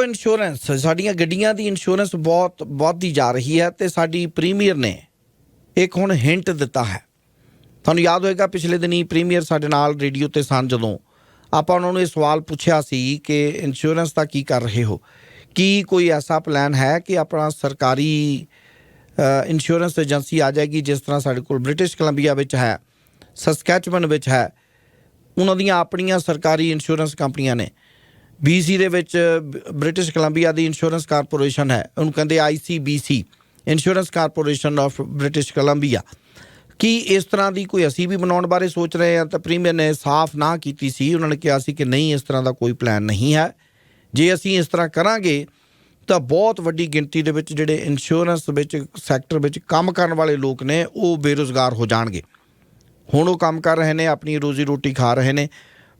Auto insurance ਸਾਡੀਆਂ ਗੱਡੀਆਂ ਦੀ insurance ਬਹੁਤ ਵੱਧਦੀ ਜਾ ਰਹੀ ਹੈ ਤੇ ਸਾਡੀ ਪ੍ਰੀਮੀਅਰ ਨੇ ਇੱਕ ਹੁਣ ਹਿੰਟ ਦਿੱਤਾ ਹੈ। ਤੁਹਾਨੂੰ ਯਾਦ ਹੋਏਗਾ ਪਿਛਲੇ ਦਿਨੀ ਪ੍ਰੀਮੀਅਰ ਸਾਡੇ ਨਾਲ ਰੇਡੀਓ ਤੇ ਸਨ ਜਦੋਂ ਆਪਾਂ ਉਹਨਾਂ ਨੂੰ ਇਹ ਸਵਾਲ ਪੁੱਛਿਆ ਸੀ ਕਿ ਇੰਸ਼ੋਰੈਂਸ ਦਾ ਕੀ ਕਰ ਰਹੇ ਹੋ? ਕੀ ਕੋਈ ਐਸਾ ਪਲਾਨ ਹੈ ਕਿ ਆਪਣਾ ਸਰਕਾਰੀ ਇੰਸ਼ੋਰੈਂਸ ਏਜੰਸੀ ਆ ਜਾਏਗੀ ਜਿਸ ਤਰ੍ਹਾਂ ਸਾਡੇ ਕੋਲ ਬ੍ਰਿਟਿਸ਼ ਕੋਲੰਬੀਆ ਵਿੱਚ ਹੈ ਸਸਕੈਚਵਨ ਵਿੱਚ ਹੈ, ਉਹਨਾਂ ਦੀਆਂ ਆਪਣੀਆਂ ਸਰਕਾਰੀ ਇੰਸ਼ੋਰੈਂਸ ਕੰਪਨੀਆਂ ਨੇ। BC ਦੇ ਵਿੱਚ ਬ- ਬ੍ਰਿਟਿਸ਼ ਕੋਲੰਬੀਆ ਦੀ ਇੰਸ਼ੋਰੈਂਸ ਕਾਰਪੋਰੇਸ਼ਨ ਹੈ। ਉਹਨੂੰ ਕਹਿੰਦੇ ICBC insurance corporation of British Columbia ਕੀ ਇਸ ਤਰ੍ਹਾਂ ਦੀ ਕੋਈ ਅਸੀਂ ਵੀ ਬਣਾਉਣ ਬਾਰੇ ਸੋਚ ਰਹੇ ਹਾਂ? ਤਾਂ ਪ੍ਰੀਮੀਅਰ ਨੇ ਸਾਫ਼ ਨਾ ਕੀਤੀ ਸੀ। ਉਹਨਾਂ ਨੇ ਕਿਹਾ ਸੀ ਕਿ ਨਹੀਂ, ਇਸ ਤਰ੍ਹਾਂ ਦਾ ਕੋਈ ਪਲਾਨ ਨਹੀਂ ਹੈ। ਜੇ ਅਸੀਂ ਇਸ ਤਰ੍ਹਾਂ ਕਰਾਂਗੇ, ਤਾਂ ਬਹੁਤ ਵੱਡੀ ਗਿਣਤੀ ਦੇ ਵਿੱਚ ਜਿਹੜੇ ਇੰਸ਼ੋਰੈਂਸ ਵਿੱਚ ਸੈਕਟਰ ਵਿੱਚ ਕੰਮ ਕਰਨ ਵਾਲੇ ਲੋਕ ਨੇ, ਉਹ ਬੇਰੁਜ਼ਗਾਰ ਹੋ ਜਾਣਗੇ। ਹੁਣ ਉਹ ਕੰਮ ਕਰ ਰਹੇ ਨੇ, ਆਪਣੀ ਰੋਜ਼ੀ ਰੋਟੀ ਖਾ ਰਹੇ ਨੇ।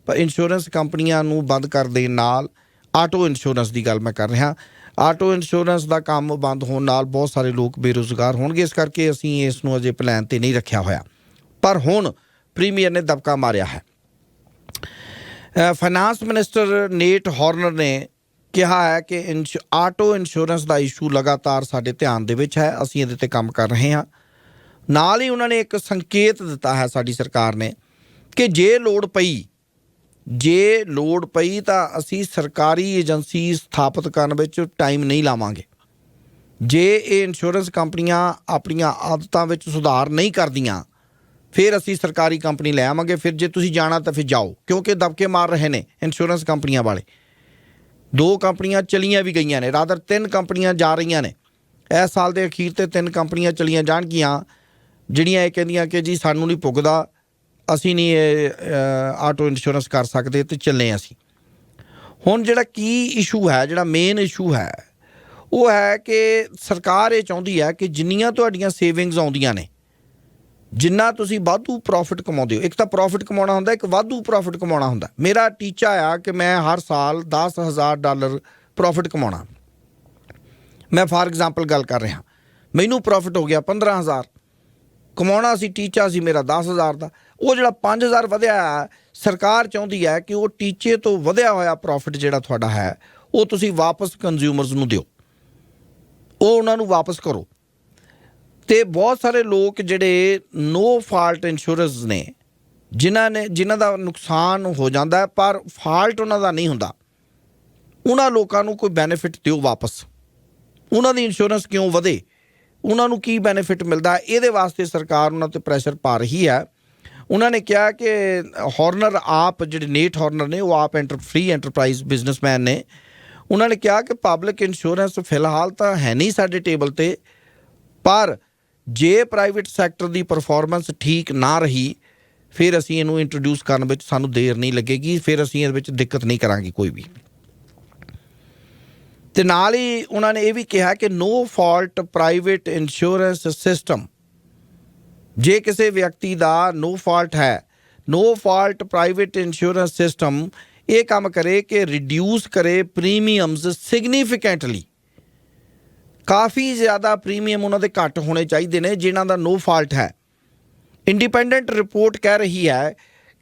ਪਰ ਇੰਸ਼ੋਰੈਂਸ ਕੰਪਨੀਆਂ ਨੂੰ ਬੰਦ ਕਰ ਦੇਣ ਨਾਲ ਆਟੋ ਇੰਸ਼ੋਰੈਂਸ ਦੀ ਗੱਲ ਮੈਂ ਕਰ ਰਿਹਾ। ਆਟੋ ਇੰਸ਼ੋਰੈਂਸ ਦਾ ਕੰਮ ਬੰਦ ਹੋਣ ਨਾਲ ਬਹੁਤ ਸਾਰੇ ਲੋਕ ਬੇਰੁਜ਼ਗਾਰ ਹੋਣਗੇ, ਇਸ ਕਰਕੇ ਅਸੀਂ ਇਸ ਨੂੰ ਅਜੇ ਪਲਾਨ ਤੇ ਨਹੀਂ ਰੱਖਿਆ ਹੋਇਆ। ਪਰ ਹੁਣ ਪ੍ਰੀਮੀਅਰ ਨੇ ਦਬਕਾ ਮਾਰਿਆ ਹੈ। ਫਾਈਨਾਂਸ ਮਿਨਿਸਟਰ ਨੇਟ ਹਾਰਨਰ ਨੇ ਕਿਹਾ ਹੈ ਕਿ ਇੰਸ਼ ਆਟੋ ਇੰਸ਼ੋਰੈਂਸ ਦਾ ਇਸ਼ੂ ਲਗਾਤਾਰ ਸਾਡੇ ਧਿਆਨ ਦੇ ਵਿੱਚ ਹੈ, ਅਸੀਂ ਇਹਦੇ ਤੇ ਕੰਮ ਕਰ ਰਹੇ ਹਾਂ। ਨਾਲ ਹੀ ਉਹਨਾਂ ਨੇ ਇੱਕ ਸੰਕੇਤ ਦਿੱਤਾ ਹੈ ਸਾਡੀ ਸਰਕਾਰ ਨੇ ਕਿ ਜੇ ਲੋੜ ਪਈ ਜੇ ਲੋੜ ਪਈ ਤਾਂ ਅਸੀਂ ਸਰਕਾਰੀ ਏਜੰਸੀ ਸਥਾਪਿਤ ਕਰਨ ਵਿੱਚ ਟਾਈਮ ਨਹੀਂ ਲਾਵਾਂਗੇ। ਜੇ ਇਹ ਇੰਸ਼ੋਰੈਂਸ ਕੰਪਨੀਆਂ ਆਪਣੀਆਂ ਆਦਤਾਂ ਵਿੱਚ ਸੁਧਾਰ ਨਹੀਂ ਕਰਦੀਆਂ, ਫਿਰ ਅਸੀਂ ਸਰਕਾਰੀ ਕੰਪਨੀ ਲੈ ਆਵਾਂਗੇ। ਫਿਰ ਜੇ ਤੁਸੀਂ ਜਾਣਾ ਤਾਂ ਫਿਰ ਜਾਓ, ਕਿਉਂਕਿ ਦਬਕੇ ਮਾਰ ਰਹੇ ਨੇ ਇੰਸ਼ੋਰੈਂਸ ਕੰਪਨੀਆਂ ਵਾਲੇ। ਦੋ ਕੰਪਨੀਆਂ ਚਲੀਆਂ ਵੀ ਗਈਆਂ ਨੇ ਰਾਦਰ ਤਿੰਨ ਕੰਪਨੀਆਂ ਜਾ ਰਹੀਆਂ ਨੇ। ਇਸ ਸਾਲ ਦੇ ਅਖੀਰ ਤੇ ਤਿੰਨ ਕੰਪਨੀਆਂ ਚਲੀਆਂ ਜਾਣਗੀਆਂ, ਜਿਹੜੀਆਂ ਇਹ ਕਹਿੰਦੀਆਂ ਕਿ ਜੀ ਸਾਨੂੰ ਨਹੀਂ ਪੁੱਗਦਾ ਅਸੀਂ ਨਹੀਂ ਇਹ ਆਟੋ ਇੰਸ਼ੋਰੈਂਸ ਕਰ ਸਕਦੇ ਤੇ ਚੱਲੇ ਅਸੀਂ। ਹੁਣ ਜਿਹੜਾ ਕੀ ਇਸ਼ੂ ਹੈ, ਜਿਹੜਾ ਮੇਨ ਇਸ਼ੂ ਹੈ, ਉਹ ਹੈ ਕਿ ਸਰਕਾਰ ਇਹ ਚਾਹੁੰਦੀ ਹੈ ਕਿ ਜਿੰਨੀਆਂ ਤੁਹਾਡੀਆਂ ਸੇਵਿੰਗਸ ਆਉਂਦੀਆਂ ਨੇ, ਜਿੰਨਾ ਤੁਸੀਂ ਵਾਧੂ ਪ੍ਰੋਫਿਟ ਕਮਾਉਂਦੇ ਹੋ। ਇੱਕ ਤਾਂ ਪ੍ਰੋਫਿਟ ਕਮਾਉਣਾ ਹੁੰਦਾ, ਇੱਕ ਵਾਧੂ ਪ੍ਰੋਫਿਟ ਕਮਾਉਣਾ ਹੁੰਦਾ। ਮੇਰਾ ਟੀਚਾ ਆ ਕਿ ਮੈਂ ਹਰ ਸਾਲ 10000 ਡਾਲਰ ਪ੍ਰੋਫਿਟ ਕਮਾਉਣਾ। ਮੈਂ ਫਾਰ ਐਗਜ਼ਾਮਪਲ ਗੱਲ ਕਰ ਰਿਹਾ। ਮੈਨੂੰ ਪ੍ਰੋਫਿਟ ਹੋ ਗਿਆ 15000 ਕਮਾਉਣਾ ਸੀ, ਟੀਚਾ ਸੀ ਮੇਰਾ 10000 ਦਾ। ਉਹ ਜਿਹੜਾ 5000 ਵਧਿਆ ਹੈ, ਸਰਕਾਰ ਚਾਹੁੰਦੀ ਹੈ ਕਿ ਉਹ ਟੀਚੇ ਤੋਂ ਵਧਿਆ ਹੋਇਆ ਪ੍ਰੋਫਿਟ ਜਿਹੜਾ ਤੁਹਾਡਾ ਹੈ ਉਹ ਤੁਸੀਂ ਵਾਪਸ ਕੰਜ਼ਿਊਮਰਸ ਨੂੰ ਦਿਓ। ਉਹ ਉਹਨਾਂ ਨੂੰ ਵਾਪਸ ਕਰੋ। ਤੇ ਬਹੁਤ ਸਾਰੇ ਲੋਕ ਜਿਹੜੇ ਨੋ ਫਾਲਟ ਇੰਸ਼ੋਰੈਂਸ ਨੇ ਜਿਨ੍ਹਾਂ ਨੇ ਜਿਨ੍ਹਾਂ ਦਾ ਨੁਕਸਾਨ ਹੋ ਜਾਂਦਾ ਪਰ ਫਾਲਟ ਉਹਨਾਂ ਦਾ ਨਹੀਂ ਹੁੰਦਾ। ਉਹਨਾਂ ਲੋਕਾਂ ਨੂੰ ਕੋਈ ਬੈਨੀਫਿਟ ਦਿਓ ਵਾਪਸ। ਉਹਨਾਂ ਦੀ ਇੰਸ਼ੋਰੈਂਸ ਕਿਉਂ ਵਧੇ? ਉਹਨਾਂ ਨੂੰ ਕੀ ਬੈਨੀਫਿਟ ਮਿਲਦਾ? ਇਹਦੇ ਵਾਸਤੇ ਸਰਕਾਰ ਉਹਨਾਂ ਤੇ ਪ੍ਰੈਸ਼ਰ ਪਾ ਰਹੀ ਹੈ। ਉਹਨਾਂ ਨੇ ਕਿਹਾ ਕਿ ਹਾਰਨਰ ਆਪ ਜਿਹੜੇ ਨੇਟ ਹਾਰਨਰ ਨੇ, ਉਹ ਆਪ ਐਂਟਰ ਫ੍ਰੀ ਐਂਟਰਪ੍ਰਾਈਜ਼ ਬਿਜ਼ਨਸਮੈਨ ਨੇ। ਉਹਨਾਂ ਨੇ ਕਿਹਾ ਕਿ ਪਬਲਿਕ ਇੰਸ਼ੋਰੈਂਸ ਫਿਲਹਾਲ ਤਾਂ ਹੈ ਨਹੀਂ ਸਾਡੇ ਟੇਬਲ ਤੇ, ਪਰ ਜੇ ਪ੍ਰਾਈਵੇਟ ਸੈਕਟਰ ਦੀ ਪਰਫਾਰਮੈਂਸ ਠੀਕ ਨਾ ਰਹੀ, ਫਿਰ ਅਸੀਂ ਇਹਨੂੰ ਇੰਟਰੋਡਿਊਸ ਕਰਨ ਵਿੱਚ ਸਾਨੂੰ ਦੇਰ ਨਹੀਂ ਲੱਗੇਗੀ, ਫਿਰ ਅਸੀਂ ਇਹਦੇ ਵਿੱਚ ਦਿੱਕਤ ਨਹੀਂ ਕਰਾਂਗੇ ਕੋਈ ਵੀ। ਤੇ ਨਾਲ ਹੀ ਉਹਨਾਂ ਨੇ ਇਹ ਵੀ ਕਿਹਾ ਕਿ no fault private insurance system ਜੇ ਕਿਸੇ ਵਿਅਕਤੀ ਦਾ ਨੋ ਫਾਲਟ ਹੈ no fault private insurance system ਇਹ ਕੰਮ ਕਰੇ ਕਿ ਰਿਡਿਊਸ ਕਰੇ ਪ੍ਰੀਮੀਅਮਸ ਸਿਗਨੀਫੀਕੈਂਟਲੀ ਕਾਫੀ ਜ਼ਿਆਦਾ ਪ੍ਰੀਮੀਅਮ ਉਹਨਾਂ ਦੇ ਘੱਟ ਹੋਣੇ ਚਾਹੀਦੇ ਨੇ, ਜਿਨ੍ਹਾਂ ਦਾ ਨੋ ਫਾਲਟ ਹੈ। ਇੰਡੀਪੈਂਡੈਂਟ ਰਿਪੋਰਟ ਕਹਿ ਰਹੀ ਹੈ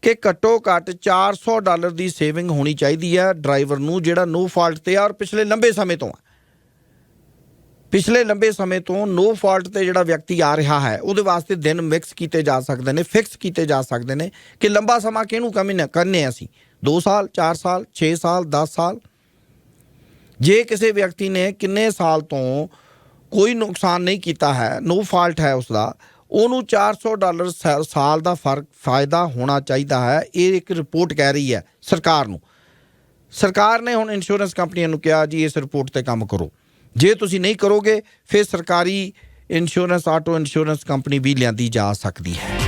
ਕਿ ਘੱਟੋ ਘੱਟ 400 ਡਾਲਰ ਦੀ ਸੇਵਿੰਗ ਹੋਣੀ ਚਾਹੀਦੀ ਹੈ ਡਰਾਈਵਰ ਨੂੰ, ਜਿਹੜਾ ਨੋ ਫਾਲਟ ਤੇ ਆ ਔਰ ਪਿਛਲੇ ਲੰਬੇ ਸਮੇਂ ਤੋਂ ਆ। ਪਿਛਲੇ ਲੰਬੇ ਸਮੇਂ ਤੋਂ ਨੋ ਫਾਲਟ ਤੇ ਜਿਹੜਾ ਵਿਅਕਤੀ ਆ ਰਿਹਾ ਹੈ, ਉਹਦੇ ਵਾਸਤੇ ਦਿਨ ਮਿਕਸ ਕੀਤੇ ਜਾ ਸਕਦੇ ਨੇ, ਫਿਕਸ ਕੀਤੇ ਜਾ ਸਕਦੇ ਨੇ ਕਿ ਲੰਬਾ ਸਮਾਂ ਕਿਹਨੂੰ ਕਮੀ ਨਾ ਕਰਨੇ ਅਸੀਂ। 2 ਸਾਲ 4 ਸਾਲ 6 ਸਾਲ 10 ਸਾਲ। ਜੇ ਕਿਸੇ ਵਿਅਕਤੀ ਨੇ ਕਿੰਨੇ ਸਾਲ ਤੋਂ ਕੋਈ ਨੁਕਸਾਨ ਨਹੀਂ ਕੀਤਾ ਹੈ, ਨੋ ਫਾਲਟ ਹੈ ਉਸ ਦਾ ਉਹਨੂੰ 400 ਡਾਲਰ ਸਾ- ਸਾਲ ਦਾ ਫ਼ਰਕ ਫਾਇਦਾ ਹੋਣਾ ਚਾਹੀਦਾ ਹੈ, ਇਹ ਇੱਕ ਰਿਪੋਰਟ ਕਹਿ ਰਹੀ ਹੈ ਸਰਕਾਰ ਨੂੰ। ਸਰਕਾਰ ਨੇ ਹੁਣ ਇੰਸ਼ੋਰੈਂਸ ਕੰਪਨੀਆਂ ਨੂੰ ਕਿਹਾ, ਜੀ ਇਸ ਰਿਪੋਰਟ ਤੇ ਕੰਮ ਕਰੋ। ਜੇ ਤੁਸੀਂ ਨਹੀਂ ਕਰੋਗੇ, ਫਿਰ ਸਰਕਾਰੀ ਇੰਸ਼ੋਰੈਂਸ ਆਟੋ ਇੰਸ਼ੋਰੈਂਸ ਕੰਪਨੀ ਵੀ ਲਿਆਂਦੀ ਜਾ ਸਕਦੀ ਹੈ।